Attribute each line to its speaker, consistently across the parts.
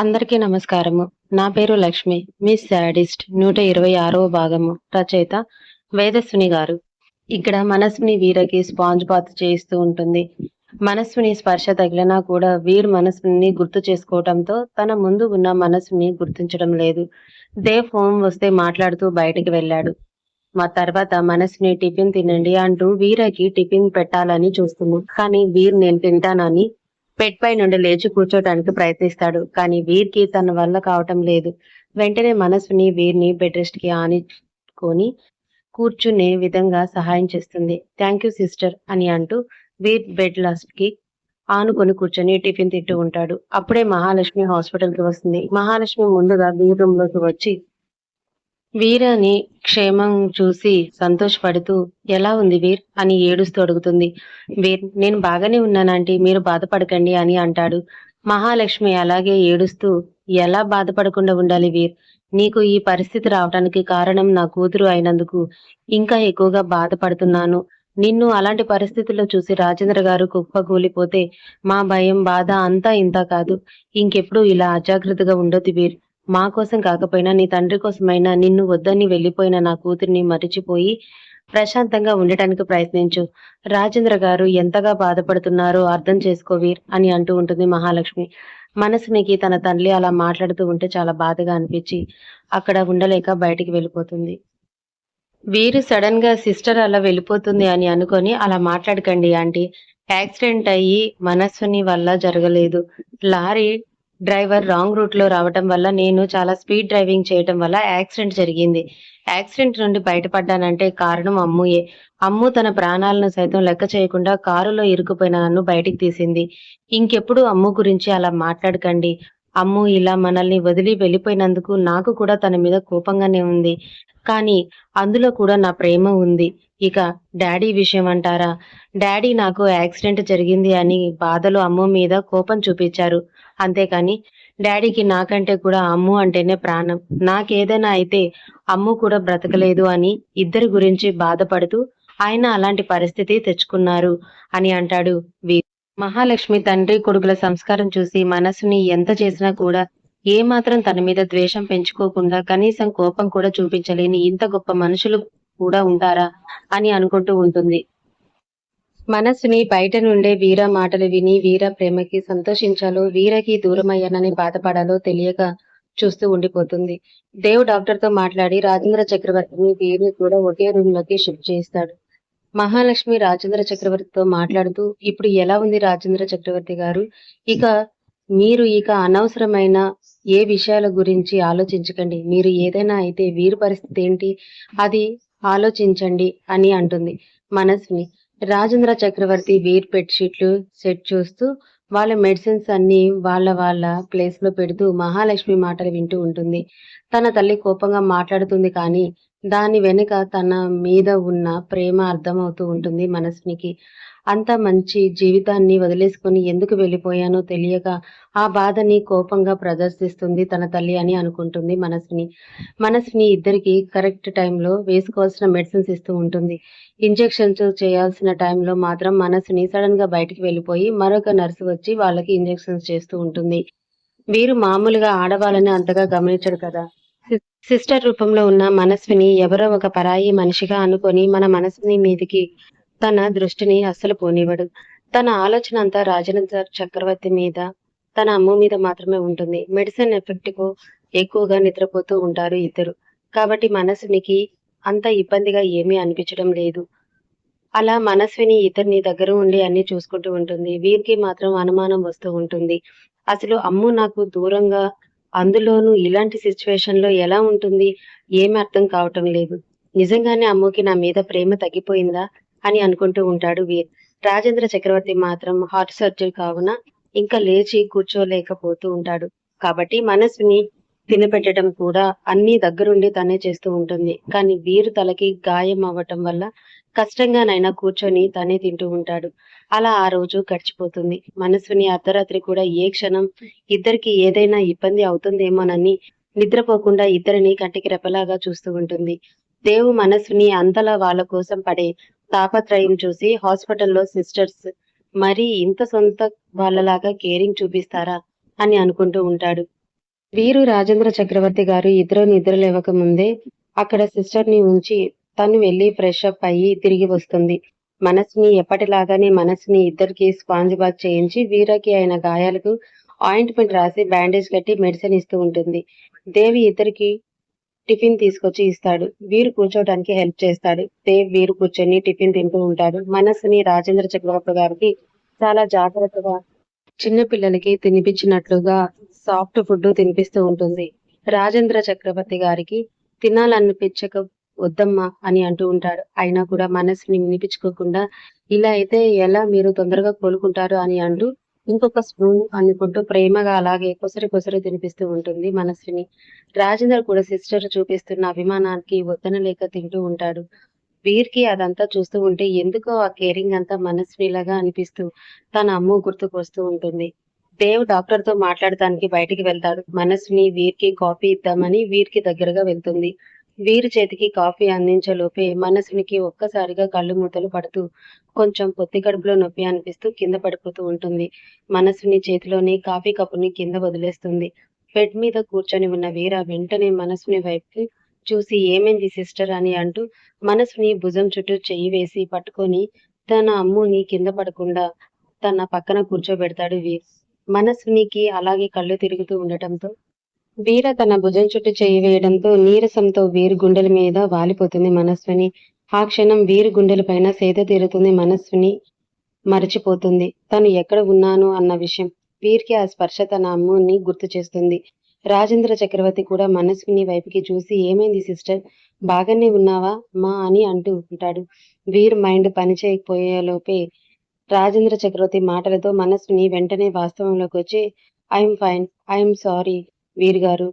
Speaker 1: అందరికీ నమస్కారము. నా పేరు లక్ష్మి. మిస్ శాడిస్ట్ నూట ఇరవై ఆరవ భాగము రచయిత వేదస్విని గారు. ఇక్కడ మనస్విని వీరకి స్పాంజ్ బాత్ చేయిస్తూ ఉంటుంది. మనస్విని స్పర్శ తగిలినా కూడా వీర్ మనస్విని గుర్తు చేసుకోవటంతో తన ముందు ఉన్న మనస్విని గుర్తించడం లేదు. దేవ్ ఫోన్ వస్తే మాట్లాడుతూ బయటికి వెళ్ళాడు. మా తర్వాత మనస్విని టిఫిన్ తినండి అంటూ వీరకి టిఫిన్ పెట్టాలని చూస్తుంది. కానీ వీర్ నేను తింటానని బెడ్ పై నుండి లేచి కూర్చోటానికి ప్రయత్నిస్తాడు. కానీ వీర్కి తన వల్ల కావటం లేదు. వెంటనే మనసుని వీర్ని బెడ్ రెస్ట్కి ఆనికొని కూర్చునే విధంగా సహాయం చేస్తుంది. థ్యాంక్ యూ సిస్టర్ అని అంటూ వీర్ బెడ్ లాస్ట్కి ఆనుకొని కూర్చొని టిఫిన్ తింటూ ఉంటాడు. అప్పుడే మహాలక్ష్మి హాస్పిటల్కి వస్తుంది. మహాలక్ష్మి ముందుగా వీర్ రూమ్లోకి వచ్చి వీరాని క్షేమం చూసి సంతోషపడుతూ ఎలా ఉంది వీర్? అని ఏడుస్తూ అడుగుతుంది. వీర్ నేను బాగానే ఉన్నానంటే మీరు బాధపడకండి అని అంటాడు. మహాలక్ష్మి అలాగే ఏడుస్తూ ఎలా బాధపడకుండా ఉండాలి వీర్? నీకు ఈ పరిస్థితి రావడానికి కారణం నా కూతురు అయినందుకు ఇంకా ఎక్కువగా బాధపడుతున్నాను. నిన్ను అలాంటి పరిస్థితుల్లో చూసి రాజేంద్ర గారు కుప్పకూలిపోతే మా భయం బాధ అంతా ఇంత కాదు. ఇంకెప్పుడు ఇలా అజాగ్రత్తగా ఉండొద్దు వీర్. మా కోసం కాకపోయినా నీ తండ్రి కోసమైనా నిన్ను వద్దని వెళ్ళిపోయిన నా కూతుర్ని మరిచిపోయి ప్రశాంతంగా ఉండటానికి ప్రయత్నించు. రాజేంద్ర గారు ఎంతగా బాధపడుతున్నారో అర్థం చేసుకోవీర్ అని అంటూ ఉంటుంది మహాలక్ష్మి. మనసునికి తన తల్లి అలా మాట్లాడుతూ ఉంటే చాలా బాధగా అనిపించి అక్కడ ఉండలేక బయటికి వెళ్ళిపోతుంది. వీరు సడన్గా సిస్టర్ అలా వెళ్ళిపోతుంది అని అనుకొని అలా మాట్లాడకండి ఆంటీ. యాక్సిడెంట్ అయ్యి మనస్సుని వల్ల జరగలేదు. లారీ డ్రైవర్ రాంగ్ రూట్లో రావటం వల్ల నేను చాలా స్పీడ్ డ్రైవింగ్ చేయటం వల్ల యాక్సిడెంట్ జరిగింది. యాక్సిడెంట్ నుండి బయటపడ్డానంటే కారణం అమ్ముయే. అమ్ము తన ప్రాణాలను సైతం లెక్క చేయకుండా కారులో ఇరుకుపోయిన నన్ను బయటికి తీసింది. ఇంకెప్పుడు అమ్ము గురించి అలా మాట్లాడకండి. అమ్ము ఇలా మనల్ని వదిలి వెళ్ళిపోయినందుకు నాకు కూడా తన మీద కోపంగానే ఉంది. కానీ అందులో కూడా నా ప్రేమ ఉంది. ఇక డాడీ విషయం అంటారా? డాడీ నాకు యాక్సిడెంట్ జరిగింది అని బాధలు అమ్ము మీద కోపం చూపించారు. అంతేకాని డాడీకి నాకంటే కూడా అమ్ము అంటేనే ప్రాణం. నాకేదైనా అయితే అమ్ము కూడా బ్రతకలేదు అని ఇద్దరి గురించి బాధపడుతూ ఆయన అలాంటి పరిస్థితి తెచ్చుకున్నారు అని అంటాడు వీ మహాలక్ష్మి తండ్రి కొడుకుల సంస్కారం చూసి మనసుని ఎంత చేసినా కూడా ఏ మాత్రం తన మీద ద్వేషం పెంచుకోకుండా కనీసం కోపం కూడా చూపించలేని ఇంత గొప్ప మనుషులు కూడా ఉంటారా అని అనుకుంటూ ఉంటుంది. మనస్సుని బయట నుండే వీర మాటలు విని వీర ప్రేమకి సంతోషించాలో వీరకి దూరమయ్యానని బాధపడాలో తెలియక చూస్తూ ఉండిపోతుంది. దేవ్ డాక్టర్తో మాట్లాడి రాజేంద్ర చక్రవర్తిని వీరిని కూడా ఒకే రూమ్లోకి షిఫ్ట్ చేస్తాడు. మహాలక్ష్మి రాజేంద్ర చక్రవర్తితో మాట్లాడుతూ ఇప్పుడు ఎలా ఉంది రాజేంద్ర చక్రవర్తి గారు? ఇక మీరు ఇక అనవసరమైన ఏ విషయాల గురించి ఆలోచించకండి. మీరు ఏదైనా అయితే వీరి పరిస్థితి ఏంటి? అది ఆలోచించండి అని అంటుంది మనస్విని రాజేంద్ర చక్రవర్తి వీర్ బెడ్షీట్లు సెట్ చూస్తూ వాళ్ళ మెడిసిన్స్ అన్ని వాళ్ళ వాళ్ళ ప్లేస్లో పెడుతూ మహాలక్ష్మి మాటలు వింటూ ఉంటుంది. తన తల్లి కోపంగా మాట్లాడుతుంది కానీ దాని వెనుక తన మీద ఉన్న ప్రేమ అర్థమవుతూ ఉంటుంది మనసునికి అంత మంచి జీవితాన్ని వదిలేసుకొని ఎందుకు వెళ్ళిపోయానో తెలియక ఆ బాధని కోపంగా ప్రదర్శిస్తుంది తన తల్లి అని అనుకుంటుంది మనసుని మనసుని ఇద్దరికి కరెక్ట్ టైంలో వేసుకోవాల్సిన మెడిసిన్స్ ఇస్తూ ఉంటుంది. ఇంజెక్షన్స్ చేయాల్సిన టైంలో మాత్రం మనసుని సడన్గా బయటికి వెళ్ళిపోయి మరొక నర్సు వచ్చి వాళ్ళకి ఇంజెక్షన్స్ చేస్తూ ఉంటుంది. వీరు మామూలుగా ఆడవాళ్ళని అంతగా గమనించరు కదా. సిస్టర్ రూపంలో ఉన్న మనస్విని ఎవరో ఒక పరాయి మనిషిగా అనుకొని మన మనసుని మీదికి తన దృష్టిని అస్సలు పోనివ్వడు. తన ఆలోచన అంతా రాజేంద్ర చక్రవర్తి మీద తన అమ్మ మీద మాత్రమే ఉంటుంది. మెడిసిన్ ఎఫెక్ట్కు ఎక్కువగా నిద్రపోతూ ఉంటారు ఇద్దరు. కాబట్టి మనసునికి అంత ఇబ్బందిగా ఏమీ అనిపించడం లేదు. అలా మనస్విని ఇతన్ని దగ్గర ఉండి అన్ని చూసుకుంటూ ఉంటుంది. వీరికి మాత్రం అనుమానం వస్తూ ఉంటుంది. అసలు అమ్ము నాకు దూరంగా అందులోనూ ఇలాంటి సిచ్యువేషన్లో ఎలా ఉంటుంది? ఏమి అర్థం కావటం లేదు. నిజంగానే అమ్మకి నా మీద ప్రేమ తగ్గిపోయిందా? అని అనుకుంటూ ఉంటాడు వీర్. రాజేంద్ర చక్రవర్తి మాత్రం హార్ట్ సర్జరీ కావున ఇంకా లేచి కూర్చోలేకపోతూ ఉంటాడు. కాబట్టి మనస్విని తినపెట్టడం కూడా అన్ని దగ్గరుండి తనే చేస్తూ ఉంటుంది. కానీ వీరు తలకి గాయం అవ్వటం వల్ల కష్టంగానైనా కూర్చొని తనే తింటూ ఉంటాడు. అలా ఆ రోజు గడిచిపోతుంది. మనసుని అర్ధరాత్రి కూడా ఏ క్షణం ఇద్దరికి ఏదైనా ఇబ్బంది అవుతుందేమోనని నిద్రపోకుండా ఇద్దరిని కంటికి రెపలాగా చూస్తూ ఉంటుంది. దేవు మనసుని అంతలా వాళ్ళ కోసం పడే తాపత్రయం చూసి హాస్పిటల్లో సిస్టర్స్ మరి ఇంత సొంత వాళ్ళలాగా కేరింగ్ చూపిస్తారా? అని అనుకుంటూ ఉంటాడు. వీరు రాజేంద్ర చక్రవర్తి గారు ఇద్దరు నిద్ర లేవక ముందే అక్కడ సిస్టర్ని ఉంచి తను వెళ్ళి ఫ్రెష్ అప్ అయ్యి తిరిగి వస్తుంది. మనస్సుని ఎప్పటిలాగానే మనసుని ఇద్దరికి స్పాంజ్ బాత్ చేయించి వీరకి అయిన గాయాలకు ఆయింట్మెంట్ రాసి బ్యాండేజ్ కట్టి మెడిసిన్ ఇస్తూ ఉంటుంది. దేవి ఇద్దరికి టిఫిన్ తీసుకొచ్చి ఇస్తాడు. వీరు కూర్చోవడానికి హెల్ప్ చేస్తాడు. దేవ్ వీరు కూర్చొని టిఫిన్ తింటూ ఉంటాడు. మనస్సుని రాజేంద్ర చక్రవర్తి గారికి చాలా జాగ్రత్తగా చిన్న పిల్లలకి తినిపించినట్లుగా సాఫ్ట్ ఫుడ్ తినిపిస్తూ ఉంటుంది. రాజేంద్ర చక్రవర్తి గారికి తినాలనిపించక వద్దమ్మా అని అంటూ ఉంటాడు. అయినా కూడా మనసుని వినిపించుకోకుండా ఇలా అయితే ఎలా మీరు తొందరగా కోలుకుంటారు అని అంటూ ఇంకొక స్పూన్ అనుకుంటూ ప్రేమగా అలాగే కొసరి కొసరి తినిపిస్తూ ఉంటుంది మనస్విని రాజేంద్ర కూడా సిస్టర్ చూపిస్తున్న అభిమానానికి వద్దనలేక తింటూ ఉంటాడు. వీరికి అదంతా చూస్తూ ఉంటే ఎందుకో ఆ కేరింగ్ అంతా మనస్వినిలాగా అనిపిస్తూ తన అమ్మ గుర్తుకు వస్తూ ఉంటుంది. దేవ్ డాక్టర్తో మాట్లాడటానికి బయటికి వెళ్తాడు. మనస్విని వీరికి కాఫీ ఇద్దామని వీరికి దగ్గరగా వెళ్తుంది. వీరి చేతికి కాఫీ అందించే లోపే మనసునికి ఒక్కసారిగా కళ్ళు మూతలు పడుతూ కొంచెం పొత్తి కడుపులో నొప్పి అనిపిస్తూ కింద పడిపోతూ ఉంటుంది. మనసుని చేతిలోని కాఫీ కప్పుని కింద వదిలేస్తుంది. బెడ్ మీద కూర్చొని ఉన్న వీర వెంటనే మనసుని వైపు చూసి ఏమైంది సిస్టర్ అని అంటూ మనసుని భుజం చుట్టూ చెయ్యి వేసి పట్టుకొని తన అమ్ముని కింద పడకుండా తన పక్కన కూర్చోబెడతాడు వీర్. మనసునికి అలాగే కళ్ళు తిరుగుతూ ఉండటంతో వీర తన భుజం చుట్టూ చేయి వేయడంతో నీరసంతో వీరు గుండెల మీద వాలిపోతుంది మనస్విని. ఆ క్షణం వీరు గుండెల పైన సేద తీరుతుంది మనస్విని మరచిపోతుంది. తను ఎక్కడ ఉన్నాను అన్న విషయం వీరికి ఆ స్పర్శ తన అమ్ముని గుర్తు చేస్తుంది. రాజేంద్ర చక్రవర్తి కూడా మనస్విని వైపుకి చూసి ఏమైంది సిస్టర్? బాగానే ఉన్నావా? మా అని అంటూ ఉంటాడు. వీర్ మైండ్ పనిచేయకపోయేలోపే రాజేంద్ర చక్రవర్తి మాటలతో మనస్విని వెంటనే వాస్తవంలోకి వచ్చి ఐఎమ్ ఫైన్ ఐఎమ్ సారీ వీరు గారు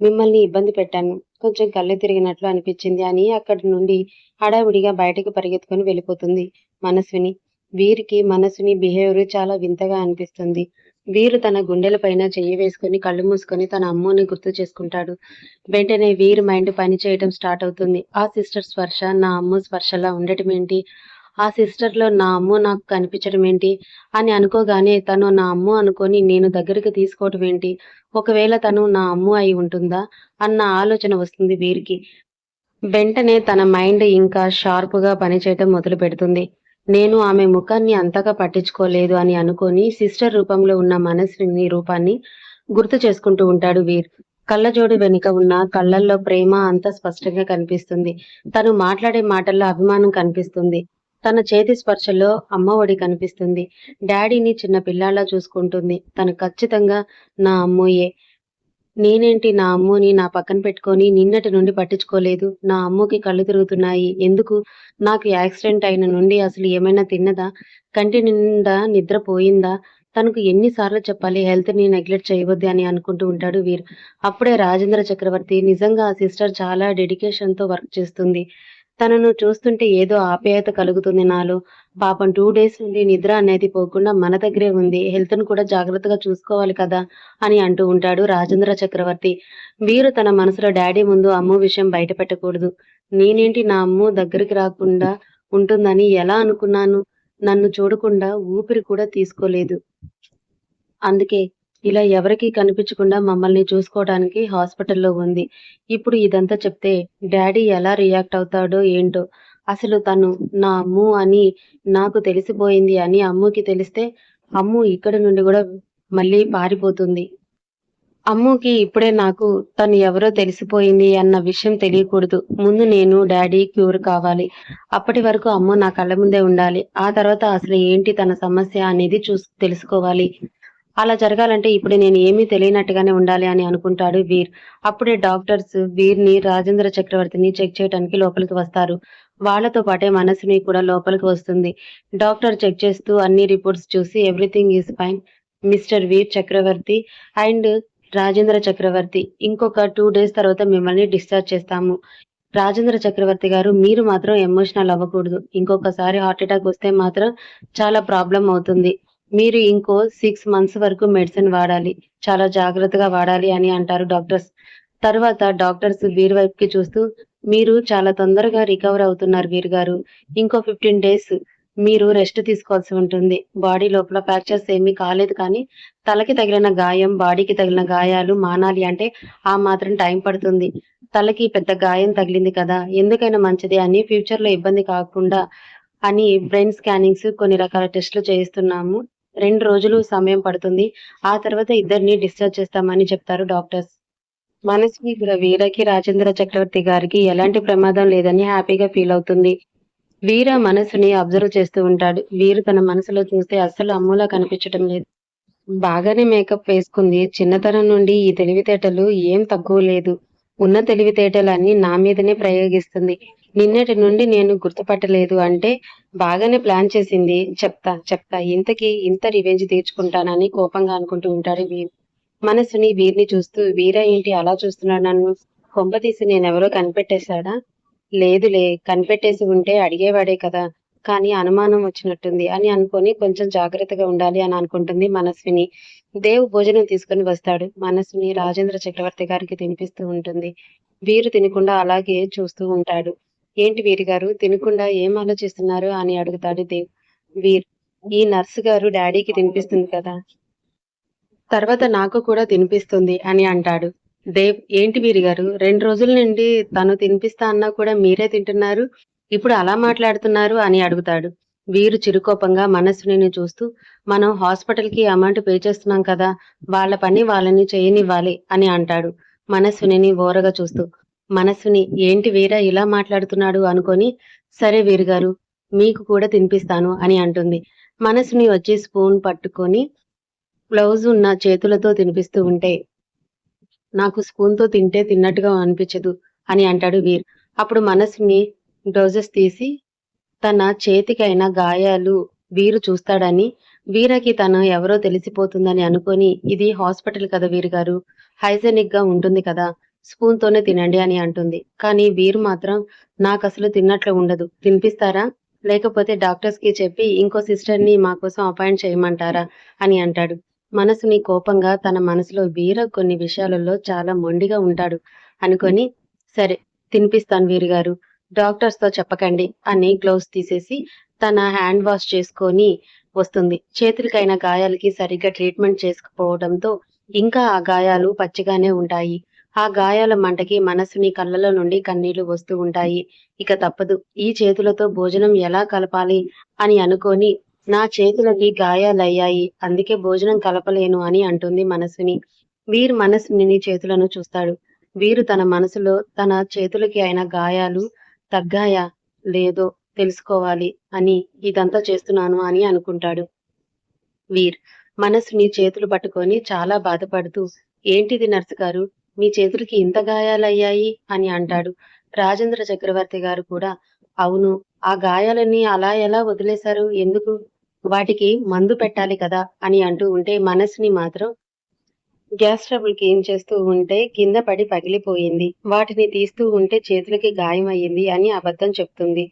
Speaker 1: మిమ్మల్ని ఇబ్బంది పెట్టాను. కొంచెం కళ్ళు తిరిగినట్లు అనిపించింది అని అక్కడి నుండి హడావిడిగా బయటకు పరిగెత్తుకొని వెళ్ళిపోతుంది మనస్విని. వీరికి మనస్విని బిహేవియర్ చాలా వింతగా అనిపిస్తుంది. వీరు తన గుండెల పైన చెయ్యి వేసుకుని కళ్ళు మూసుకొని తన అమ్మని గుర్తు చేసుకుంటాడు. వెంటనే వీరు మైండ్ పని చేయడం స్టార్ట్ అవుతుంది. ఆ సిస్టర్ స్పర్శ నా అమ్మ స్పర్శలా ఉండటం ఏంటి? ఆ సిస్టర్లో నా అమ్మ నాకు కనిపించడం ఏంటి? అని అనుకోగానే తను నా అమ్మ అనుకొని నేను దగ్గరికి తీసుకోవటం ఏంటి? ఒకవేళ తను నా అమ్మ అయి ఉంటుందా? అన్న ఆలోచన వస్తుంది వీరికి. వెంటనే తన మైండ్ ఇంకా షార్ప్గా పనిచేయటం మొదలు పెడుతుంది. నేను ఆమె ముఖాన్ని అంతగా పట్టించుకోలేదు అని అనుకొని సిస్టర్ రూపంలో ఉన్న మనస్విని రూపాన్ని గుర్తు చేసుకుంటూ ఉంటాడు వీర్. కళ్ళజోడు వెనుక ఉన్న కళ్ళల్లో ప్రేమ అంత స్పష్టంగా కనిపిస్తుంది. తను మాట్లాడే మాటల్లో అభిమానం కనిపిస్తుంది. తన చేతి స్పర్శలో అమ్మ ఒడి కనిపిస్తుంది. డాడీని చిన్న పిల్లాలా చూసుకుంటుంది. తను ఖచ్చితంగా నా అమ్మోయే. నేనేంటి నా అమ్మని నా పక్కన పెట్టుకొని నిన్నటి నుండి పట్టించుకోలేదు. నా అమ్మకి కళ్ళు తిరుగుతున్నాయి. ఎందుకు? నాకు యాక్సిడెంట్ అయిన నుండి అసలు ఏమైనా తిన్నదా? కంటి నిండా నిద్రపోయిందా తనకు ఎన్నిసార్లు చెప్పాలి హెల్త్ని నెగ్లెక్ట్ చేయవద్దు అని అనుకుంటూ ఉంటాడు వీర్. అప్పుడే రాజేంద్ర చక్రవర్తి నిజంగా ఆ సిస్టర్ చాలా డెడికేషన్తో వర్క్ చేస్తుంది. తనను చూస్తుంటే ఏదో ఆప్యాయత కలుగుతుంది నాలో. పాపం టూ డేస్ నుండి నిద్ర అనేది పోకుండా మన దగ్గరే ఉంది. హెల్త్ను కూడా జాగ్రత్తగా చూసుకోవాలి కదా అని అంటూ ఉంటాడు రాజేంద్ర చక్రవర్తి. వీరు తన మనసులో డాడీ ముందు అమ్ము విషయం బయట పెట్టకూడదు నేనేంటి నా అమ్ము దగ్గరికి రాకుండా ఉంటుందని ఎలా అనుకున్నాను? నన్ను చూడకుండా ఊపిరి కూడా తీసుకోలేదు. అందుకే ఇలా ఎవరికి కనిపించకుండా మమ్మల్ని చూసుకోవడానికి హాస్పిటల్లో ఉంది. ఇప్పుడు ఇదంతా చెప్తే డాడీ ఎలా రియాక్ట్ అవుతాడో ఏంటో. అసలు తను నా అమ్ము అని నాకు తెలిసిపోయింది అని అమ్ముకి తెలిస్తే అమ్ము ఇక్కడ నుండి కూడా మళ్ళీ పారిపోతుంది. అమ్ముకి ఇప్పుడే నాకు తను ఎవరో తెలిసిపోయింది అన్న విషయం తెలియకూడదు. ముందు నేను డాడీ క్యూర్ కావాలి. అప్పటి వరకు అమ్ము నా కళ్ళ ముందే ఉండాలి. ఆ తర్వాత అసలు ఏంటి తన సమస్య అనేది చూసు తెలుసుకోవాలి. అలా జరగాలంటే ఇప్పుడు నేను ఏమీ తెలియనట్టుగానే ఉండాలి అని అనుకుంటాడు వీర్. అప్పుడే డాక్టర్స్ వీర్ని రాజేంద్ర చక్రవర్తిని చెక్ చేయడానికి లోపలికి వస్తారు. వాళ్ళతో పాటే మనసుని కూడా లోపలికి వస్తుంది. డాక్టర్ చెక్ చేస్తూ అన్ని రిపోర్ట్స్ చూసి everything is fine mister Veer Chakravarthi and Rajendra Chakravarthi. ఇంకొక టూ డేస్ తర్వాత మిమ్మల్ని డిశ్చార్జ్ చేస్తాము. రాజేంద్ర చక్రవర్తి గారు మీరు మాత్రం ఎమోషనల్ అవ్వకూడదు. ఇంకొకసారి హార్ట్ అటాక్ వస్తే మాత్రం చాలా ప్రాబ్లం అవుతుంది. మీరు ఇంకో సిక్స్ మంత్స్ వరకు మెడిసిన్ వాడాలి. చాలా జాగ్రత్తగా వాడాలి అని అంటారు డాక్టర్స్ తర్వాత డాక్టర్స్ వీరి వైపుకి చూస్తూ మీరు చాలా తొందరగా రికవర్ అవుతున్నారు వీరు గారు. ఇంకో ఫిఫ్టీన్ డేస్ మీరు రెస్ట్ తీసుకోవాల్సి ఉంటుంది. బాడీ లోపల ఫ్రాక్చర్స్ ఏమీ కాలేదు కానీ తలకి తగిలిన గాయం బాడీకి తగిలిన గాయాలు మానాలి అంటే ఆ మాత్రం టైం పడుతుంది. తలకి పెద్ద గాయం తగిలింది కదా ఎందుకైనా మంచిది అని ఫ్యూచర్లో ఇబ్బంది కాకుండా అని బ్రెయిన్ స్కానింగ్స్ కొన్ని రకాల టెస్టులు చేయిస్తున్నాము. రెండు రోజులు సమయం పడుతుంది. ఆ తర్వాత ఇద్దరిని డిశ్చార్జ్ చేస్తామని చెప్తారు డాక్టర్స్. మనసుకి వీరకి రాజేంద్ర చక్రవర్తి గారికి ఎలాంటి ప్రమాదం లేదని హ్యాపీగా ఫీల్ అవుతుంది. వీర మనసుని అబ్జర్వ్ చేస్తూ ఉంటాడు. వీరు తన మనసులో చూస్తే అస్సలు అమ్ములా కనిపించడం లేదు. బాగానే మేకప్ వేసుకుంది. చిన్నతనం నుండి ఈ తెలివితేటలు ఏం తక్కువ లేదు. ఉన్న తెలివితేటలన్నీ నా మీదనే ప్రయోగిస్తుంది. నిన్నటి నుండి నేను గుర్తుపట్టలేదు అంటే బాగానే ప్లాన్ చేసింది. చెప్తా చెప్తా. ఇంతకి ఇంత రివెంజ్ తీర్చుకుంటానని కోపంగా అనుకుంటూ ఉంటాడు వీర్. మనసుని వీరిని చూస్తూ వీరా ఏంటి అలా చూస్తున్నాడు నన్ను? కొంపతీసి నేనెవరో కనిపెట్టేశాడా? లేదులే కనిపెట్టేసి ఉంటే అడిగేవాడే కదా. కానీ అనుమానం వచ్చినట్టుంది అని అనుకొని కొంచెం జాగ్రత్తగా ఉండాలి అని అనుకుంటుంది మనస్విని. దేవ్ భోజనం తీసుకొని వస్తాడు. మనస్విని రాజేంద్ర చక్రవర్తి గారికి తినిపిస్తూ ఉంటుంది. వీరు తినకుండా అలాగే చూస్తూ ఉంటాడు. ఏంటి వీరి గారు? తినకుండా ఏం ఆలోచిస్తున్నారు? అని అడుగుతాడు దేవ్. వీర్ ఈ నర్సు గారు డాడీకి తినిపిస్తుంది కదా. తర్వాత నాకు కూడా తినిపిస్తుంది అని అంటాడు. దేవ్ ఏంటి వీరి గారు? రెండు రోజుల నుండి తను తినిపిస్తా అన్నా కూడా మీరే తింటున్నారు? ఇప్పుడు అలా మాట్లాడుతున్నారు అని అడుగుతాడు. వీరు చిరుకోపంగా మనస్సుని చూస్తూ మనం హాస్పిటల్కి అమౌంట్ పే చేస్తున్నాం కదా వాళ్ళ పని వాళ్ళని చేయనివ్వాలి అని అంటాడు. మనస్సుని ఓరగా చూస్తూ మనసుని ఏంటి వీర ఇలా మాట్లాడుతున్నాడు అనుకొని సరే వీరు గారు మీకు కూడా తినిపిస్తాను అని అంటుంది. మనసుని వచ్చి స్పూన్ పట్టుకొని బ్లౌజ్ ఉన్న చేతులతో తినిపిస్తూ ఉంటే నాకు స్పూన్తో తింటే తిన్నట్టుగా అనిపించదు అని అంటాడు వీర్. అప్పుడు మనసుని బ్లౌజెస్ తీసి తన చేతికైన గాయాలు వీరు చూస్తాడని వీరకి తను ఎవరో తెలిసిపోతుందని అనుకొని ఇది హాస్పిటల్ కదా వీరు గారు హైజెనిక్గా ఉంటుంది కదా స్పూన్ తోనే తినండి అని అంటుంది. కానీ వీరు మాత్రం నాకు అసలు తిన్నట్లు ఉండదు. తినిపిస్తారా? లేకపోతే డాక్టర్స్కి చెప్పి ఇంకో సిస్టర్ని మా కోసం అపాయింట్ చేయమంటారా? అని అంటాడు. మనసుని కోపంగా తన మనసులో వీర కొన్ని విషయాలలో చాలా మొండిగా ఉంటాడు అనుకొని సరే తినిపిస్తాను వీరు గారు డాక్టర్స్తో చెప్పకండి అని గ్లౌస్ తీసేసి తన హ్యాండ్ వాష్ చేసుకొని వస్తుంది. చేతులకైన గాయాలకి సరిగ్గా ట్రీట్మెంట్ చేసుకుపోవడంతో ఇంకా ఆ గాయాలు పచ్చిగానే ఉంటాయి. ఆ గాయాల మంటకి మనసుని కళ్ళలో నుండి కన్నీళ్ళు వస్తూ ఉంటాయి. ఇక తప్పదు. ఈ చేతులతో భోజనం ఎలా కలపాలి అని అనుకొని నా చేతులకి గాయాలయ్యాయి. అందుకే భోజనం కలపలేను అని అంటుంది మనసుని. వీర్ మనసుని చేతులను చూస్తాడు. వీరు తన మనసులో తన చేతులకి అయిన గాయాలు తగ్గాయా లేదో తెలుసుకోవాలి అని ఇదంతా చేస్తున్నాను అని అనుకుంటాడు వీర్. మనసుని చేతులు పట్టుకొని చాలా బాధపడుతూ ఏంటిది నర్సు గారు? మీ చేతులకి ఇంత గాయాలయ్యాయి అని అంటాడు. రాజేంద్ర చక్రవర్తి గారు కూడా అవును ఆ గాయాలన్నీ అలా ఎలా వదిలేశారు? ఎందుకు? వాటికి మందు పెట్టాలి కదా అని అంటూ ఉంటే మనసుని మాత్రం గ్యాస్ ట్రబుల్కి ఏం చేస్తూ ఉంటే కింద పడి పగిలిపోయింది. వాటిని తీస్తూ ఉంటే చేతులకి గాయం అయ్యింది అని అబద్ధం చెప్తుంది.